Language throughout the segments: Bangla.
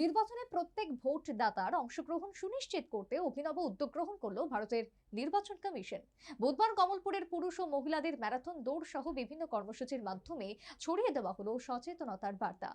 নির্বাচনে প্রত্যেক ভোটদাতার অংশগ্রহণ সুনিশ্চিত করতে অভিনব উদ্যোগ গ্রহণ করল ভারতের নির্বাচন কমিশন। বুধবার কমলপুরের পুরুষ ও মহিলাদের ম্যারাথন দৌড় সহ বিভিন্ন কর্মসূচির মাধ্যমে ছড়িয়ে দেওয়া হল সচেতনতার বার্তা।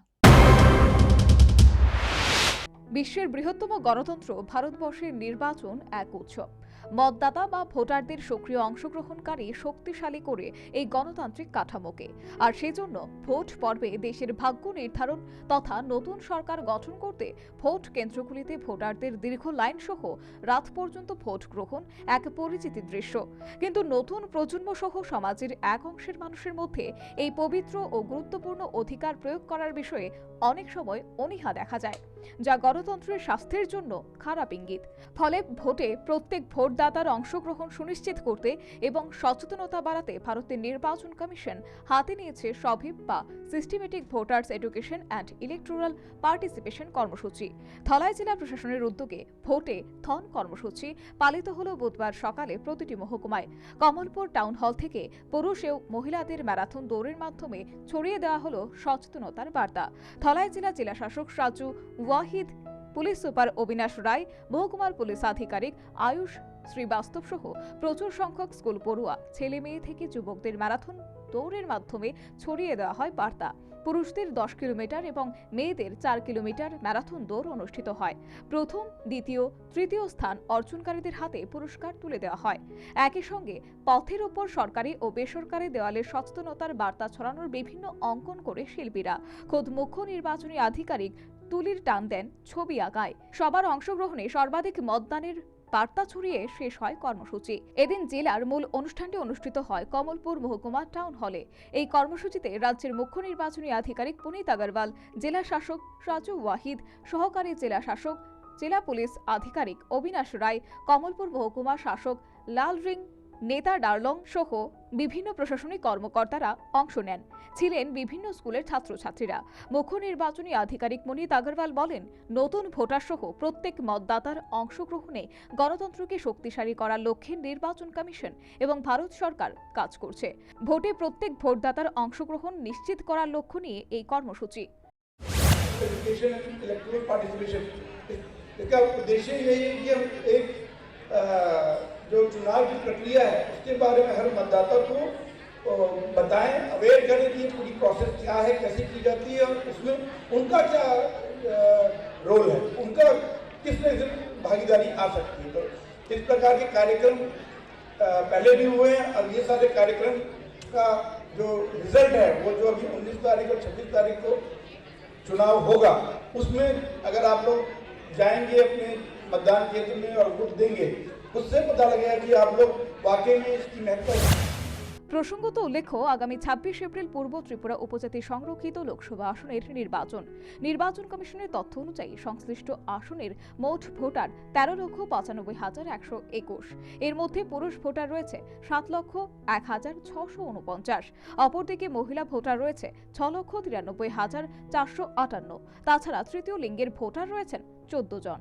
বিশ্বের বৃহত্তম গণতন্ত্র, ভারতবর্ষের নির্বাচন এক উৎসব। মতদাতা বা ভোটারদের সক্রিয় অংশগ্রহণকারী শক্তিশালী করে এই গণতান্ত্রিক কাঠামোকে। আর সেজন্য ভোট পর্বে দেশের ভাগ্য নির্ধারণ তথা নতুন সরকার গঠন করতে ভোট কেন্দ্রগুলিতে ভোটারদের দীর্ঘ লাইন সহ রাত পর্যন্ত ভোট গ্রহণ এক পরিচিতি দৃশ্য। কিন্তু নতুন প্রজন্ম সহ সমাজের এক অংশের মানুষের মধ্যে এই পবিত্র ও গুরুত্বপূর্ণ অধিকার প্রয়োগ করার বিষয়ে অনেক সময় অনীহা দেখা যায়, যা গণতন্ত্রের স্বাস্থ্যের জন্য খারাপ ইঙ্গিত। ফলে ভোটে প্রত্যেক ভোটদাতার অংশগ্রহণ সুনিশ্চিত করতে এবং সচেতনতা বাড়াতে ভারতের নির্বাচন কমিশন হাতে নিয়েছে সভিপ বা systematic voters education and electoral participation কর্মসূচি। ধলাই জেলা প্রশাসনের উদ্যোগে ভোটে থন কর্মসূচি পালিত হল বুধবার সকালে প্রতিটি মহকুমায়। কমলপুর টাউন হল থেকে পুরুষ ও মহিলাদের ম্যারাথন দৌড়ের মাধ্যমে ছড়িয়ে দেওয়া হল সচেতনতার বার্তা। ধলাই জেলা জেলা শাসক সাজু ওয়াহিদ, পুলিশ সুপার অবিনাশ রায়, মহকুমার পুলিশ আধিকারিক আয়ুষ শ্রীবাস্তব সহ প্রচুর সংখ্যক স্কুল পড়ুয়া, ছেলে মেয়ে থেকে যুবকদের ম্যারাথন দৌড়ের মাধ্যমে ছড়িয়ে দেওয়া হয় বার্তা। পুরুষদের দশ কিলোমিটার এবং মেয়েদের চার কিলোমিটার ম্যারাথন দৌড় অনুষ্ঠিত হয়। প্রথম, দ্বিতীয়, তৃতীয় স্থান অর্জনকারীদের হাতে পুরস্কার তুলে দেওয়া হয়। একই সঙ্গে, পথের ওপর সরকারি ও বেসরকারি দেওয়ালে সচেতনতার বার্তা ছড়ানোর বিভিন্ন অঙ্কন করে শিল্পীরা। খোদ মুখ্য নির্বাচনী আধিকারিক তুলির টান দেন ছবি আঁকায়। সবার অংশগ্রহণে সর্বাধিক মতদানের বার্তা ছড়িয়ে শেষ হয় কর্মসূচি। এদিন জেলার মূল অনুষ্ঠানটি অনুষ্ঠিত হয় কমলপুর মহকুমা টাউন হলে। এই কর্মসূচিতে রাজ্যের মুখ্য নির্বাচনী আধিকারিক পুনিত আগরওয়াল, জেলা শাসক রাজু ওয়াহিদ, সহকারী জেলা শাসক, জেলা পুলিশ আধিকারিক অবিনাশ রায়, কমলপুর মহকুমা শাসক লাল রিং নেতা ডার্লং সহ বিভিন্ন প্রশাসনিক কর্মকর্তারা অংশ নেন ছিলেন বিভিন্ন স্কুলের ছাত্রছাত্রীরা মুখ্য নির্বাচনী আধিকারিক মনিত আগরওয়াল বলেন নতুন ভোটার সহ প্রত্যেক মতদাতার অংশগ্রহণে গণতন্ত্রকে শক্তিশালী করার লক্ষ্যে নির্বাচন কমিশন এবং ভারত সরকার কাজ করছে ভোটে প্রত্যেক ভোটদাতার অংশগ্রহণ নিশ্চিত করার লক্ষ্য নিয়ে এই কর্মসূচি एजुकेशन एंड इलेक्ट्रल पार्टिसिपेशन इसका उद्देश्य यही है कि हम एक अ, जो चुनाव की प्रक्रिया है, उसके बारे में हर मतदाता को बताएँ अवेयर करें कि पूरी प्रोसेस क्या है, कैसे की जाती है और उसमें उनका क्या रोल है, उनका किस तरह भागीदारी आ सकती है। तो इस प्रकार के कार्यक्रम पहले भी हुए हैं और ये सारे कार्यक्रम का जो रिज़ल्ट है, वो जो अभी 19 तारीख और 26 तारीख को चुनाव होगा, उसमें अगर आप लोग जाएँगे अपने मतदान केंद्र में और वोट देंगे उससे पता लगेगा कि आप लोग वाकई में इसकी महत्व প্রসঙ্গত উল্লেখ্য আগামী ছাব্বিশ এপ্রিল পূর্ব ত্রিপুরা উপজাতি সংরক্ষিত লোকসভা আসনের নির্বাচন নির্বাচন কমিশনের তথ্য অনুযায়ী সংশ্লিষ্ট আসনের মোট ভোটার তেরো লক্ষ পঁচানব্বই হাজার একশো একুশ এর মধ্যে পুরুষ ভোটার রয়েছে সাত লক্ষ এক হাজার ছশো উনপঞ্চাশ অপরদিকে মহিলা ভোটার রয়েছে ছ লক্ষ তিরানব্বই হাজার চারশো আটান্ন তাছাড়া তৃতীয় লিঙ্গের ভোটার রয়েছেন চোদ্দ জন